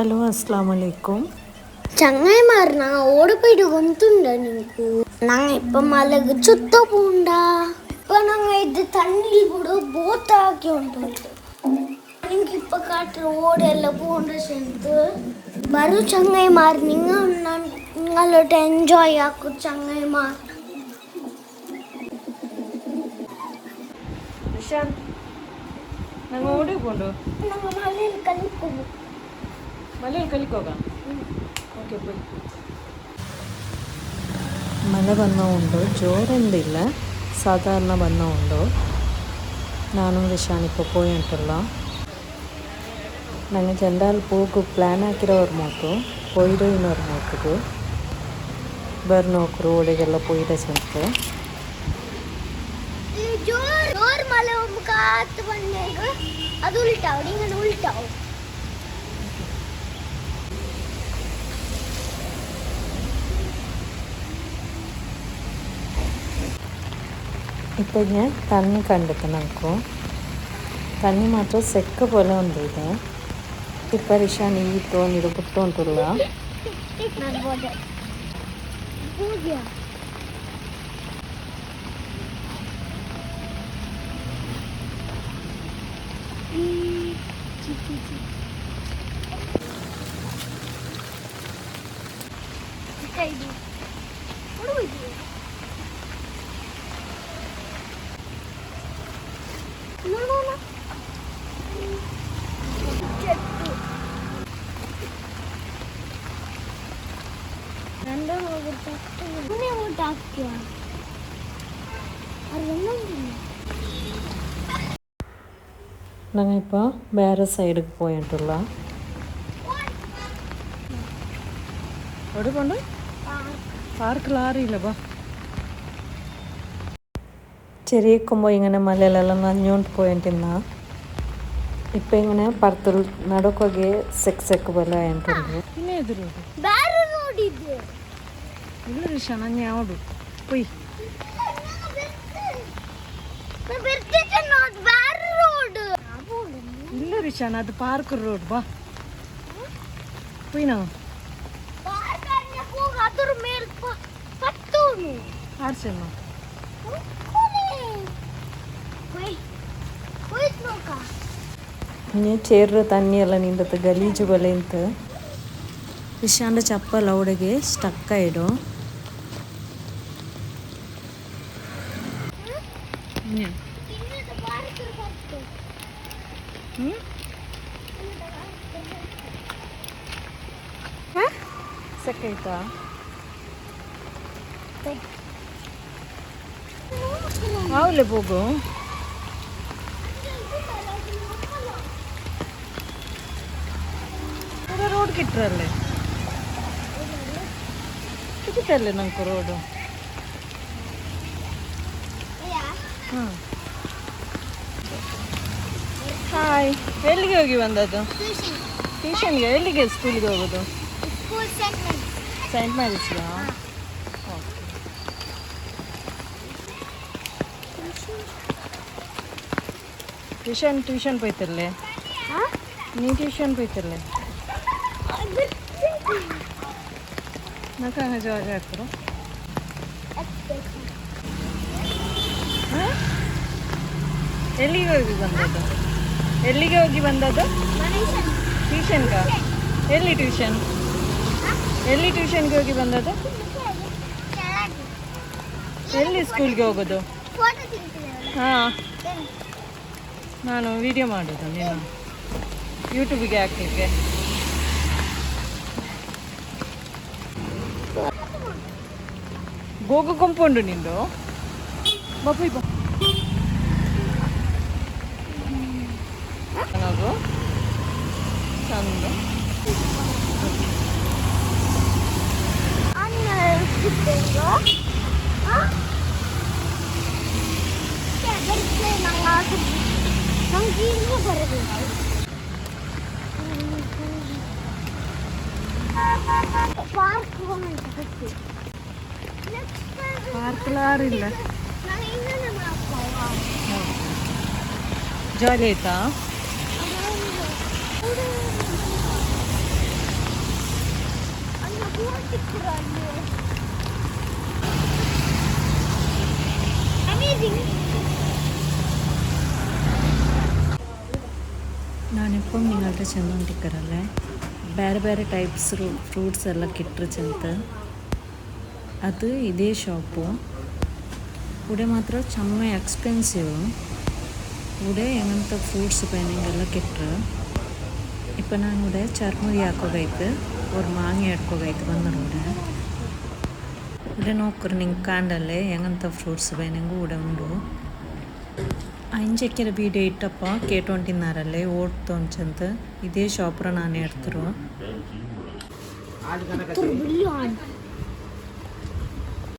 Hello అస్సలం అలైకుం ചങ്ങായിമാരനാ ഓടി പോയിട്ട് വന്നിട്ടുണ്ടോ നിങ്ങൾക്ക് നാങ്ങ ചുത്ത പോണ്ട. ഇപ്പൊ ഇത് തണ്ണിയിൽ കൂടെ ബോത്താക്കി ഉണ്ട് കാട്ടിൽ ഓടിയെല്ലാം പോകേണ്ട സ്ഥലത്ത് വരൂ ചങ്ങായിമാർ നിങ്ങൾ നിങ്ങളോട്ട് എൻജോയ് ആക്കും ചങ്ങായിമാർ ഞങ്ങൾ ഓടി പോണ്ടോ? ഞങ്ങൾ മലയിൽ കളിക്കും ಮಲೆಯಲ್ಲಿ ಕಲಿಕೋಗ ಓಕೆ ಬಾಯ್ ಮಳೆ ಬನ್ನ ಉಂಡು ಜೋರೊಂದಿಲ್ಲ ಸಾಧಾರಣ ಬನ್ನ ಉಂಡು. ನಾನು ವಿಶಾನಿಕ ಪೋಯಿ ಉಂಟಲ್ಲ ನನಗೆ ಚಂಡಾಲ್ ಹೋಗು ಪ್ಲ್ಯಾನ್ ಹಾಕಿರೋರು ಮಾತು ಪೊಯ್ದು ಇನ್ನೋರು ಬರ್ ನೋಕರು ಒಳಗೆಲ್ಲ ಪೊಯ್ದ ಸಂತೆ ಅದು ಉಲ್ಟಾವ್ ಉಲ್ಟಾವ್. ഇപ്പോൾ ഞാൻ തണ്ണി കണ്ടിട്ട് നമുക്ക് ತಣ್ಣಿ ಮಾತ್ರ ಸೆಕ್ಕ ಪೊಲೆ ಒಂದಿದೆ ಇಪ್ಪ ರಿಷಾನ್ ಈ ತೋನಿಡು ಪುಟ್ಟು ಉಂಟುಲ್ಲ ಮಾಡ್ಬೋದು ಪೂಜೆ ಇದು പിന്നെ അങ്ങോട്ട് ആക്കിയ ഞങ്ങൾ ഇപ്പോൾ വേറെ സൈഡിൽ പോയിട്ടുള്ള എവിടെ പോണ്ട്? പാർക്കിൽ അറിയില്ലപ്പാ ചെറിയക്കുമ്പോൾ ഇങ്ങനെ മലയിലെല്ലാം നഞ്ഞോണ്ട് പോയിട്ടിരുന്ന ഇപ്പം ഇങ്ങനെ പറത്തിൽ നടക്കുകയെ സെക്സൊക്കെ പോലെ ആയിട്ടുണ്ട് പിന്നെ ഏത് റോഡ് ಬೇರೆ ನೋಡಿದ್ದು ಇಲ್ಲ ರಿಷಾ ನಾನು ಯಾವುದು ಪೊಯ್ ಬರ್ತಿದ್ದೆ ನೋಡ್ ಬೇರೆ ರೋಡ್ ಇಲ್ಲ ರಿಷಾನ್ ಅದು ಪಾರ್ಕ್ ರೋಡ್ ಬಾ ಪೊಯ್ ನಾವು ಹೋಗ ಅದ್ರ ಮೇಲೆ ಸೆಕ್ಕಾಯ್ತಾ ಅವಲೇ ಹೋಗು ರೋಡ್ ಕಿಟ್ರಲ್ಲೇ? ಕಿಟ್ಟಲ್ಲೇ ನಂಗೆ ರೋಡು ಹಾಂ ಹಾಯ್ ಎಲ್ಲಿಗೆ ಹೋಗಿ ಬಂದದ್ದು? ಟ್ಯೂಷನ್ಗೆ ಎಲ್ಲಿಗೆ ಸ್ಕೂಲ್ಗೆ ಹೋಗೋದು? ಸೈಂಟ್ ಮ್ಯಾರೀಸ್ಗಾ ಟ್ಯೂಷನ್ ಟ್ಯೂಷನ್ ಪೋಯ್ತಲ್ಲೇ ನೀ ಟ್ಯೂಷನ್ ಪೋಯ್ತಲ್ಲೇ ನಕ ಜಾಗ ಹಾಕ್ರು? ಎಲ್ಲಿಗೆ ಹೋಗಿ ಬಂದದ್ದು? ಎಲ್ಲಿಗೆ ಹೋಗಿ ಬಂದದ್ದು? ಟ್ಯೂಷನ್ಗ? ಎಲ್ಲಿ ಟ್ಯೂಷನ್? ಎಲ್ಲಿ ಟ್ಯೂಷನ್ಗೆ ಹೋಗಿ ಬಂದದ್ದು? ಎಲ್ಲಿ ಸ್ಕೂಲ್ಗೆ ಹೋಗೋದು? ಹಾಂ. ನಾನು ವಿಡಿಯೋ ಮಾಡೋದು ನೀನು. ಯೂಟ್ಯೂಬಿಗೆ ಹಾಕಲಿಕ್ಕೆ. ಗೋಗು ಕಂಪೌಂಡು ನಿಂದು? பா போய் போ. பார்க்கலாம் இல்லை. ಜಾಲಿ ನಾನು ಎಪ್ಪೊಂದು ನಿಂಗಲ್ಟ ಚೆಂದ ಬೇರೆ ಬೇರೆ ಟೈಪ್ಸ್ ಫ್ರೂಟ್ಸ್ ಎಲ್ಲ ಕಿಟ್ಟರು ಚಂತ ಅದು ಇದೇ ಶಾಪು ഇവിടെ ಮಾತ್ರ ಚಮ್ಮ ಎಕ್ಸ್ಪೆನ್ಸಿವ್ ഇവിടെ എങ്ങനത്തെ ഫ്രൂട്ട്സ് പൈനെങ്കെല്ലാം കിട്ടുക ഇപ്പം ഞാൻ ഇവിടെ ചർമുരി ಹಾಕೋಗೈತೆ ಅವ್ರು ಮಾಂಗಿ ಹಿಡ್ಕೋಗೈತೆ ಬಂದರು ഇവിടെ ഇവിടെ ನೋಕ್ರು ನಿಂಗೆ ಕಾಂಡಲ್ಲೇ ಹೆಂಗಂತ ಫ್ರೂಟ್ಸ್ ಬೈನಂಗೂ ഇവിടെ ಉಂಡು ಅಂಜಕ್ಕಿರ ವೀಡಿಯೋ ಇಟ್ಟಪ್ಪ ಕೇಟೊಂಟಿನಾರಲ್ಲೇ ಓಡ್ತೊಂಚಂತ ಇದೇ ಶಾಪ್ರ ನಾನು ಹೇಳ್ತಿರು ಬಿಲಿಯನ್